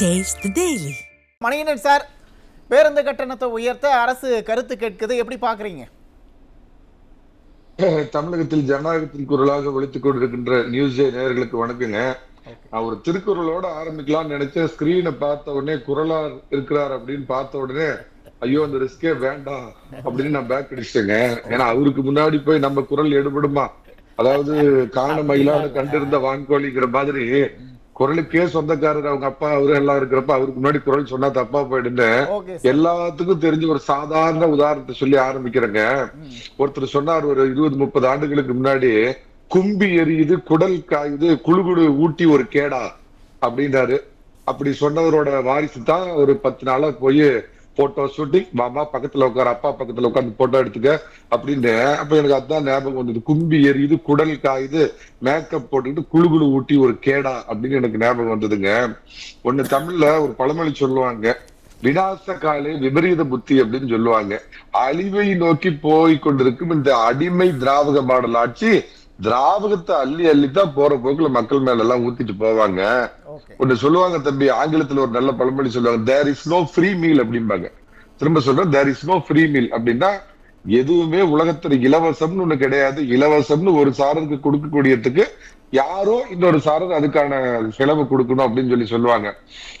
The Daily. Manikandan sir பேருந்து கட்டணத்தை உயர்த்த அரசு கருத்து கேட்குது. எப்படி பார்க்குறீங்க? தமிழகத்தில் ஜனநாயகத்தின் குரலாக ஒழித்துக் கொண்டிருக்கின்ற நியூஸ் நேயர்களுக்கு வணக்கங்க. நான் ஒரு திருக்குறளோட ஆரம்பிக்கலாம்னு நினைச்சேன். ஸ்கிரீனை பார்த்த உடனே குரலார் இருக்கிறார் அப்படின்னு பார்த்த உடனே ஐயோ அந்த ரிஸ்கே வேண்டாம் அப்படின்னு நான் பேக் அடிச்சிட்டேங்க. ஏன்னா அவருக்கு முன்னாடி போய் நம்ம குரல் எடுபடுமா? அதாவது காண மயிலான கண்டிருந்த வான்கோழிங்கிற மாதிரி. குரலுக்கே சொந்தக்காரர் அவங்க அப்பா அவரு எல்லாம் இருக்கிறப்ப அவருக்கு முன்னாடி குரல் சொன்னா தப்பா போயிடுன்னு எல்லாத்துக்கும் தெரிஞ்ச ஒரு சாதாரண உதாரணத்தை சொல்லி ஆரம்பிக்கிறேங்க. ஒருத்தர் சொன்னார் ஒரு இருபது முப்பது ஆண்டுகளுக்கு முன்னாடி கும்பி எரியுது குடல் காயுது குழுகுடு ஊட்டி ஒரு கேடா அப்படின்னாரு. அப்படி சொன்னவரோட வாரிசு தான் ஒரு பத்து நாளா போய் போட்டோ ஷூட்டிங் மாமா பக்கத்துல உட்கார அப்பா பக்கத்துல உட்காந்து போட்டோ எடுத்துக்க அப்படின்னு அப்ப எனக்கு அதுதான் ஞாபகம் வந்தது. கும்பி எரியுது குடல் காயுது மேக்கப் போட்டுக்கிட்டு குழுகுடு ஊட்டி ஒரு கேடா அப்படின்னு எனக்கு ஞாபகம் வந்ததுங்க. ஒண்ணு தமிழ்ல ஒரு பழமொழி சொல்லுவாங்க விநாச காலே விபரீத புத்தி அப்படின்னு சொல்லுவாங்க. அழிவை நோக்கி போய் கொண்டிருக்கும் இந்த அடிமை திராவக மாடல் ஆட்சி திராவகத்தை அள்ளி அள்ளித்தான் போற போக்குல மக்கள் மேல எல்லாம் ஊத்திட்டு போவாங்க. ஒண்ணு சொல்லுவாங்க தம்பி ஆங்கிலத்துல ஒரு நல்ல பழமொழி சொல்லுவாங்க there is no free meal அப்படிம்பாங்க. திரும்ப சொல்றேன் there is no free meal அப்படின்னா எதுவுமே உலகத்துல இலவசம்னு ஒண்ணு கிடையாது. இலவசம்னு ஒரு சாரருக்கு கொடுக்கக்கூடியதுக்கு யாரோ இன்னொரு சாரர் அதுக்கான செலவு கொடுக்கணும் அப்படின்னு சொல்லி சொல்லுவாங்க.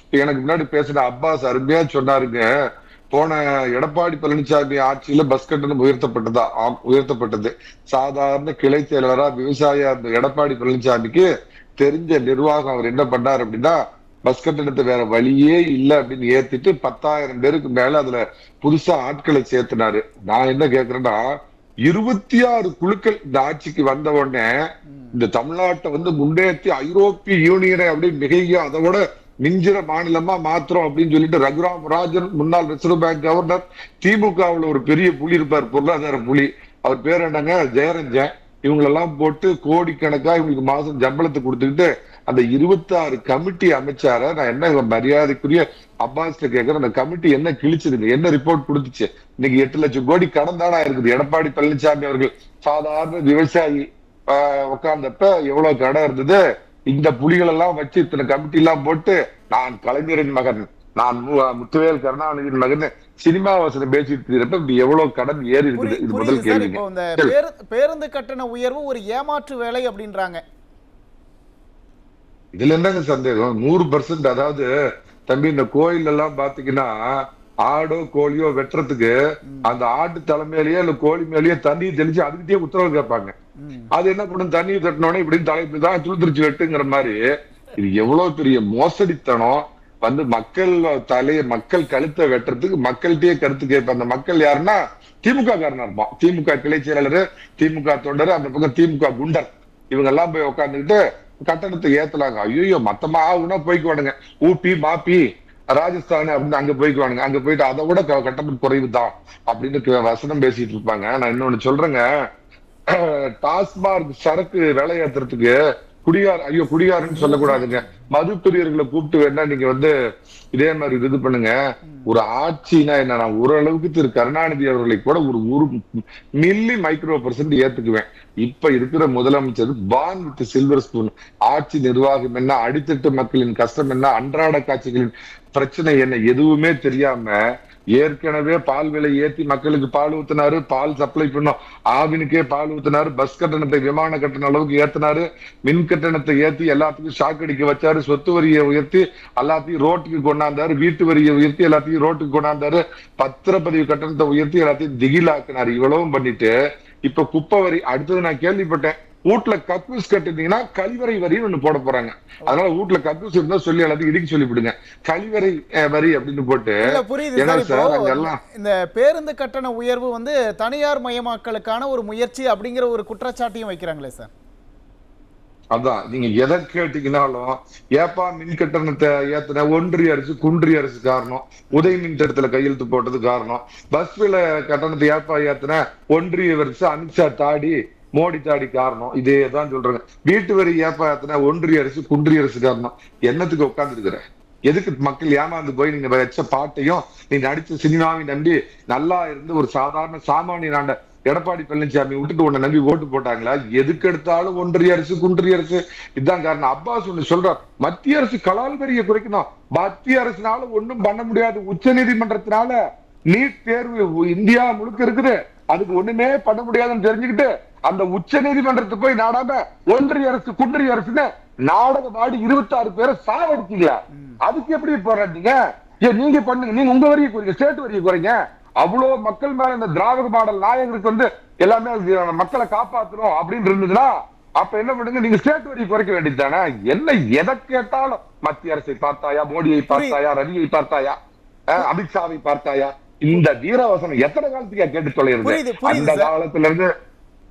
இப்ப எனக்கு முன்னாடி பேசின அப்பாஸ் அருமையா சொன்னாருங்க போன எடப்பாடி பழனிசாமி ஆட்சியில பஸ் கட்டணம் உயர்த்தப்பட்டதா? உயர்த்தப்பட்டது. சாதாரண கிளை செயலரா விவசாய அந்த எடப்பாடி பழனிசாமிக்கு தெரிஞ்ச நிர்வாகம் அவர் என்ன பண்ணார் அப்படின்னா பஸ் கட்டணத்தை வேற வழியே இல்ல அப்படின்னு ஏத்திட்டு பத்தாயிரம் பேருக்கு மேல அதுல புதுசா ஆட்களை சேர்த்தினாரு. நான் என்ன கேக்குறேன்னா இருபத்தி ஆறு குழுக்கள் இந்த ஆட்சிக்கு வந்த உடனே இந்த தமிழ்நாட்டை வந்து முன்னேற்றி ஐரோப்பிய யூனியனை அப்படி மிகைய அதை விட மிஞ்சிற மாநிலமா மாத்திரம் அப்படின்னு சொல்லிட்டு ரகுராம் ராஜன் முன்னாள் ரிசர்வ் பேங்க் கவர்னர் திமுகவுல ஒரு பெரிய புலி இருப்பார் பொருளாதார புலி. அவர் பேர் என்னங்க? ஜெயரஞ்சன். இவங்களெல்லாம் போட்டு கோடிக்கணக்கா இவங்களுக்கு மாசம் சம்பளத்தை கொடுத்துக்கிட்டு அந்த இருபத்தி ஆறு கமிட்டி அமைச்சார நான் என்ன மரியாதைக்குரிய அப்பாஸ்ல கேக்குறேன் அந்த கமிட்டி என்ன கிழிச்சதுங்க? என்ன ரிப்போர்ட் கொடுத்துச்சு? இன்னைக்கு எட்டு லட்சம் கோடி கடன் இருக்குது. எடப்பாடி பழனிசாமி அவர்கள் சாதாரண விவசாயி உட்கார்ந்தப்ப எவ்வளவு கடன் இருந்தது? இந்த புலிகள் எல்லாம் வச்சு இத்தனை கமிட்டி எல்லாம் போட்டு நான் கலைஞரின் மகன் நான் முத்துவேல் கருணாநிதியின் மகன் சினிமா வசனம் பேசிட்டு இப்படி எவ்வளவு கடன் ஏறி இருக்குது இது முதல் பேரு- பேருந்து கட்டண உயர்வு ஒரு ஏமாற்று வேலை அப்படின்றாங்க. இதுல என்னங்க சந்தேகம்? நூறு பர்சன்ட் அதாவது தம்பி இந்த கோயில் எல்லாம் பாத்தீங்கன்னா ஆடோ கோழியோ வெட்டுறதுக்கு அந்த ஆட்டு தலைமையிலேயே இல்ல கோழி மேலேயே தண்ணி தெளிச்சு அதுக்கிட்டே உத்தரவு கேட்பாங்க. அது என்ன பண்ணும்? தண்ணி தட்டினோடனே இப்படி தலைப்பு தான் துளுத்திருச்சு வெட்டுங்கிற மாதிரி இது எவ்வளவு பெரிய மோசடித்தனம். வந்து மக்கள் தலைய மக்கள் கழுத்தை வெட்டுறதுக்கு மக்கள்கிட்டயே கருத்து கேட்ப அந்த மக்கள் யாருன்னா திமுக காரனா இருப்பான். திமுக கிளை செயலாளர் திமுக தொண்டர் அந்த பக்கம் திமுக குண்டர். இவங்க எல்லாம் போய் உட்காந்துக்கிட்டு கட்டணத்தை ஏத்தலாங்க. ஐயோ மத்தமா ஆகுனா போய்க்குவானுங்க. ஊபி மாப்பி ராஜஸ்தான் அப்படின்னு அங்க போய்க்குவானுங்க. அங்க போயிட்டு அதை விட கட்டமைப்பு குறைவு தான் அப்படின்னு வசனம் பேசிட்டு இருப்பாங்க. நான் இன்னொன்னு சொல்றேங்க. டாஸ்மார்க் சரக்கு விலை ஏத்துறதுக்கு குடியார் ஐயோ குடியாருன்னு சொல்லக்கூடாதுங்க. மது பிரியர்களை கூப்பிட்டு வேணா நீங்க வந்து இதே மாதிரி இது பண்ணுங்க. ஒரு ஆட்சினா என்ன நான் ஓரளவுக்கு திரு கருணாநிதி அவர்களை கூட ஒரு ஒரு மில்லி மைக்ரோ பர்சன்ட் ஏத்துக்குவேன். இப்ப இருக்கிற முதலமைச்சர் பான் வித் சில்வர் ஸ்பூன். ஆட்சி நிர்வாகம் என்ன அடித்தட்டு மக்களின் கஷ்டம் என்ன அன்றாட காட்சிகளின் பிரச்சனை என்ன எதுவுமே தெரியாம ஏற்கனவே பால் விலை ஏத்தி மக்களுக்கு பால் ஊத்தினாரு பால் சப்ளை பண்ணோம். ஆவினுக்கே பால் ஊத்தினாரு பஸ் கட்டணத்தை விமான கட்டண அளவுக்கு ஏத்தினாரு. மின் கட்டணத்தை ஏத்தி எல்லாத்துக்கும் ஷாக் அடிக்க வச்சாரு. சொத்து வரியை உயர்த்தி எல்லாத்தையும் ரோட்டுக்கு கொண்டாந்தாரு. வீட்டு வரியை உயர்த்தி எல்லாத்தையும் ரோட்டுக்கு கொண்டாந்தாரு. பத்திரப்பதிவு கட்டணத்தை உயர்த்தி எல்லாத்தையும் திகிலாக்குனாரு. இவ்வளவும் பண்ணிட்டு இப்ப குப்பை வரி அடுத்தது நான் கேள்விப்பட்டேன். வீட்டுல கக்கூஸ் கட்டுனீங்கன்னா கழிவறை வரின்னு ஒண்ணு போட போறாங்க. அதனால வீட்டுல கக்கூஸ் இருந்தா சொல்லி எல்லாத்தையும் இடிக்க சொல்லிவிடுங்க. கழிவறை அஹ், வரி அப்படின்னு போட்டு புரியுது. இந்த பேருந்து கட்டண உயர்வு வந்து தனியார் மயமாக்கலுக்கான ஒரு முயற்சி அப்படிங்கிற ஒரு குற்றச்சாட்டையும் வைக்கிறாங்களே சார். அதான் நீங்க எதை கேட்டீங்கன்னாலும் ஏப்பா மின் கட்டணத்தை ஏத்தின ஒன்றிய அரசு குன்றிய அரசு காரணம். உதய மின் திட்டத்துல கையெழுத்து போட்டது காரணம். பஸ் விலை கட்டணத்தை ஏப்பா ஏத்தின ஒன்றிய அரசு அமித்ஷா தாடி மோடி தாடி காரணம் இதே தான் சொல்றாங்க. வீட்டு வரி ஏப்பாத்தின ஒன்றிய அரசு குன்றிய அரசு காரணம். என்னத்துக்கு உட்கார்ந்து எதுக்கு மக்கள் ஏமாந்து போய் நீங்க வச்ச பாட்டையும் நீ நடிச்ச சினிமாவை நம்பி நல்லா இருந்து ஒரு சாதாரண சாமானியனாண்ட எடப்பாடி பழனிசாமி விட்டுட்டு உன்னை நம்பி ஓட்டு போட்டாங்களா? எதுக்கு எடுத்தாலும் ஒன்றிய அரசு குன்றிய அரசு? இதுதான் காரணம். அப்பாஸ் ஒண்ணு சொல்றார் மத்திய அரசு கலால் வரியை குறைக்கணும். மத்திய அரசுனால ஒன்னும் பண்ண முடியாது. உச்ச நீதிமன்றத்தினால நீட் தேர்வு இந்தியா முழுக்க இருக்குது. அதுக்கு ஒண்ணுமே பண்ண முடியாதுன்னு தெரிஞ்சுக்கிட்டு அந்த உச்ச நீதிமன்றத்துக்கு போய் நாடாம ஒன்றிய அரசு குன்றிய அரசுன்னு நாடகமாடி இருபத்தி ஆறு பேரை சாவடிச்சீங்களா அதுக்கு எப்படி போராட்டீங்க? ஏன் நீங்க பண்ணுங்க நீங்க உங்க வரியை குறைங்க ஸ்டேட் வரியை குறைங்க. அவ்வளவு மக்கள் மேல இந்த திராவிட மாடல் நாயகருக்கு வந்து எல்லாமே மக்களை காப்பாத்தணும் அப்படின்னு இருந்ததுன்னா அப்ப என்ன பண்ணுங்க? நீங்க ஸ்டேட் வரி குறைக்க வேண்டியது தானே? என்ன எதை கேட்டாலும் மத்திய அரசை பார்த்தாயா? மோடியை பார்த்தாயா? ரவியை பார்த்தாயா? அமித்ஷாவை பார்த்தாயா? இந்த வீரவசனம் எத்தனை காலத்துக்கு கேட்டு புரியுது அந்த. காலத்துல இருந்து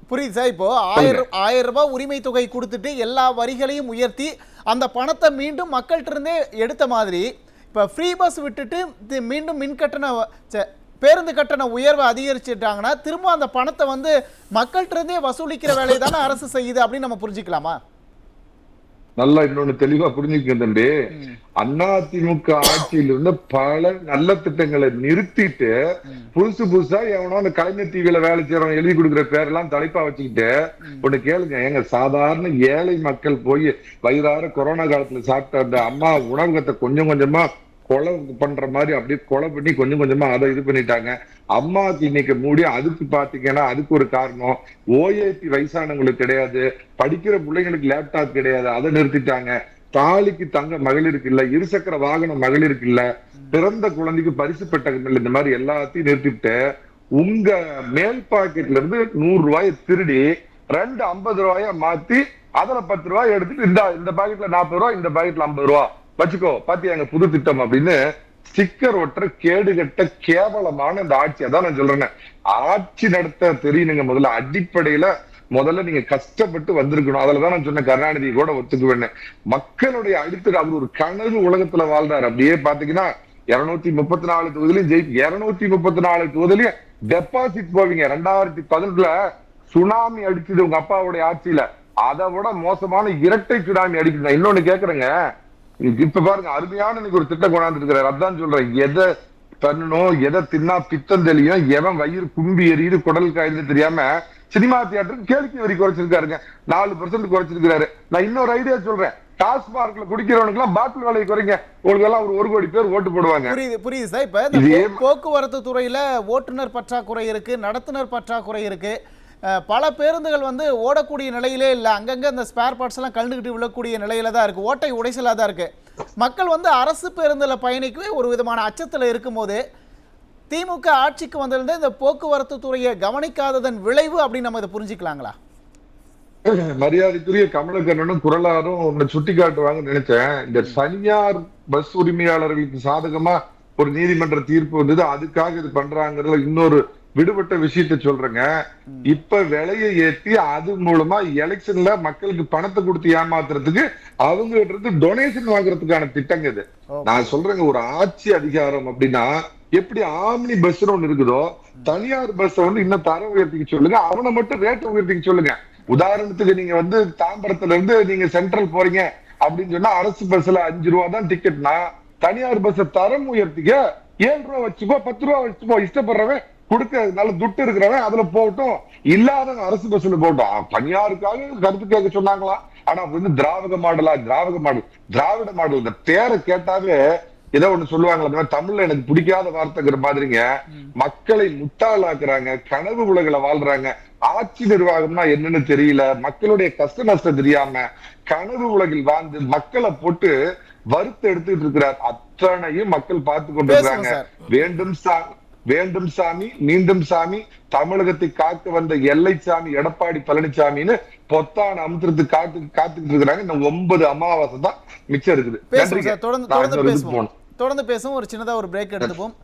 புரியுது சார்? இப்போ ஆயிரம் ஆயிரம் ரூபாய் உரிமை தொகை கொடுத்துட்டு எல்லா வரிகளையும் உயர்த்தி அந்த பணத்தை மீண்டும் மக்கள்கிட்ட இருந்தே எடுத்த மாதிரி இப்போ ஃப்ரீ பஸ் விட்டுட்டு மீண்டும் மின் கட்டண வ- ச- பேருந்து கட்டண உயர்வை அதிகரிச்சுட்டாங்கன்னா திரும்ப அந்த பணத்தை வந்து மக்கள்கிட்ட இருந்தே வசூலிக்கிற வேலையை தானே அரசு செய்யுது அப்படின்னு நம்ம புரிஞ்சுக்கலாமா? நல்லா இன்னொன்னு தெளிவா புரிஞ்சுக்க தம்பி. அதிமுக ஆட்சியில இருந்து பல நல்ல திட்டங்களை நிறுத்திட்டு புதுசு புதுசா எவனோ அந்த கலைஞர் டிவியில வேலை செய்யறவன் எழுதி கொடுக்குற பேரெல்லாம் தலைப்பா வச்சுக்கிட்டு ஒண்ணு கேளுங்க எங்க சாதாரண ஏழை மக்கள் போய் வயிறார கொரோனா காலத்துல சாப்பிட்ட அந்த அம்மா உணவகத்தை கொஞ்சம் கொஞ்சமா கொலை பண்ற மாதிரி அப்படியே கொலை பண்ணி கொஞ்சம் கொஞ்சமா அதை இது பண்ணிட்டாங்க. அம்மாக்கு இன்னைக்கு மூடி அதுக்கு பாத்தீங்கன்னா அதுக்கு ஒரு காரணம். ஓஏபி வயசானவங்களுக்கு கிடையாது. படிக்கிற பிள்ளைங்களுக்கு லேப்டாப் கிடையாது. அதை நிறுத்திட்டாங்க. தாலிக்கு தங்க மகளிருக்கு இல்ல இருசக்கர வாகனம் மகளிருக்கு இல்ல பிறந்த குழந்தைக்கு பரிசு பெட்டகம் இல்லை இந்த மாதிரி எல்லாத்தையும் நிறுத்திட்டு உங்க மேல் பாக்கெட்ல இருந்து நூறு ரூபாயை திருடி ரெண்டு ஐம்பது ரூபாய மாத்தி அதுல பத்து ரூபாய் எடுத்துட்டு இந்த இந்த பாக்கெட்ல நாற்பது ரூபா இந்த பாக்கெட்ல ஐம்பது ரூபா. வச்சுக்கோ பாத்தியா எங்க புது திட்டம் அப்படின்னு ஸ்டிக்கர் கேடு கேடுகட்ட கேவலமான இந்த ஆட்சி அதான் நான் சொல்றேன். ஆட்சி நடத்த தெரியணுங்க முதல்ல. அடிப்படையில முதல்ல நீங்க கஷ்டப்பட்டு வந்திருக்கணும். அதுலதான் நான் சொன்னேன் கருணாநிதி கூட ஒத்துக்குவேன்னு. மக்களுடைய அடித்தது அவர் ஒரு கனவு உலகத்துல வாழ்றாரு. அப்படியே பாத்தீங்கன்னா இருநூத்தி முப்பத்தி நாலு தொகுதியிலும் ஜெயி இருநூத்தி முப்பத்தி நாலு தொகுதியிலும் டெபாசிட் போவீங்க. ரெண்டாயிரத்தி பதினெட்டுல சுனாமி அடிச்சது உங்க அப்பாவுடைய ஆட்சியில. அதை விட மோசமான இரட்டை சுனாமி அடிக்குது இன்னொன்னு கேக்குறேங்க. இப்ப பாருங்க அருமையான இன்னைக்கு ஒரு திட்டம் கொண்டாந்து இருக்கிறாரு அதான் சொல்றேன் எதை பண்ணணும் எதை தின்னா பித்தம் தெளியும் எவன் வயிறு கும்பி எரியுது குடல் காய்ந்து தெரியாம சினிமா தியேட்டருக்கு கேளிக்கை வரி குறைச்சிருக்காருங்க. நாலு பர்சன்ட் குறைச்சிருக்காரு நான் இன்னொரு ஐடியா சொல்றேன். டாஸ்மார்க்ல குடிக்கிறவனுக்கு எல்லாம் பாட்டில் விலையை குறைங்க. உங்களுக்கு எல்லாம் ஒரு ஒரு கோடி பேர் ஓட்டு போடுவாங்க. புரியுது புரியுது சார். இப்போ போக்குவரத்து துறையில ஓட்டுநர் பற்றாக்குறை இருக்கு நடத்துனர் பற்றாக்குறை இருக்கு. பல பேருந்துகள் வந்து ஓடக்கூடிய நிலையிலே இல்லை. அங்கங்கே அந்த ஸ்பேர் பார்ட்ஸ் எல்லாம் கலந்துக்கிட்டு விழக்கூடிய நிலையில தான் இருக்குது ஓட்டை உடைசலாக தான் இருக்குது மக்கள் வந்து அரசு பேருந்தில் பயணிக்கவே ஒரு விதமான அச்சத்தில் இருக்கும்போது திமுக ஆட்சிக்கு வந்திருந்த இந்த போக்குவரத்து துறையை கவனிக்காததன் விளைவு அப்படின்னு நம்ம இதை புரிஞ்சுக்கலாங்களா? மரியாதைக்குரிய கமலக்கண்ணனும் குரலாரும் உன்னை சுட்டி காட்டுவாங்கன்னு நினைச்சேன். இந்த தனியார் பஸ் உரிமையாளர்களுக்கு சாதகமா ஒரு நீதிமன்ற தீர்ப்பு வந்தது அதுக்காக இது பண்றாங்கிறதுல இன்னொரு விடுபட்ட விஷயத்த சொல்றேங்க. இப்ப விலையை ஏத்தி அது மூலமா எலெக்ஷன்ல மக்களுக்கு பணத்தை கொடுத்து ஏமாத்துறதுக்கு அவங்க கிட்ட இருந்து டொனேஷன் வாங்குறதுக்கான திட்டங்க இது. நான் சொல்றேங்க ஒரு ஆட்சி அதிகாரம் அப்படின்னா எப்படி ஆம்னி பஸ் ஒண்ணு இருக்குதோ தனியார் பஸ் வந்து இன்னும் தரம் உயர்த்திக்க சொல்லுங்க அவனை மட்டும் ரேட் உயர்த்திக்க சொல்லுங்க. உதாரணத்துக்கு நீங்க வந்து தாம்பரத்துல இருந்து நீங்க சென்ட்ரல் போறீங்க அப்படின்னு சொன்னா அரசு பஸ்ல அஞ்சு ரூபா தான் டிக்கெட்னா தனியார் பஸ் தரம் உயர்த்திக்க ஏழு ரூபா வச்சுக்கோ பத்து ரூபா வச்சுக்கோ இஷ்டப்படுறவன் கொடுக்க நல்ல துட்டு இருக்கிறவன் அதுல போகட்டும். இல்லாதவங்க அரசு பஸ்ல போகட்டும். தனியாருக்காக கருத்து கேட்க சொன்னாங்களா? ஆனா வந்து திராவிட மாடலா திராவிட மாடல் திராவிட மாடல். இந்த பேரை கேட்டாவே ஏதோ ஒண்ணு சொல்லுவாங்க அந்த மாதிரி தமிழ்ல எனக்கு பிடிக்காத வார்த்தைங்கிற மாதிரிங்க. மக்களை முட்டாளாக்குறாங்க கனவு உலகில வாழ்றாங்க. ஆட்சி நிர்வாகம்னா என்னன்னு தெரியல. மக்களுடைய கஷ்ட நஷ்டம் தெரியாம கனவு உலகில் வாழ்ந்து மக்களை போட்டு வறுத்து எடுத்துட்டு இருக்கிறார். அத்தனையும் மக்கள் பார்த்து கொண்டிருக்கிறாங்க வேண்டும் சாமி வேண்டும் சாமி மீண்டும் சாமி தமிழகத்தை காக்க வந்த எல்லை சாமி எடப்பாடி பழனிசாமின்னு பொத்தான அமுத்துறது காத்து காத்துக்கிட்டு இருக்கிறாங்க. இந்த ஒன்பது அமாவாசை தான் மிச்சம் இருக்குது. தொடர்ந்து பேசுவோம். தொடர்ந்து பேசுவோம். ஒரு சின்னதா ஒரு பிரேக் எடுத்துப்போம்.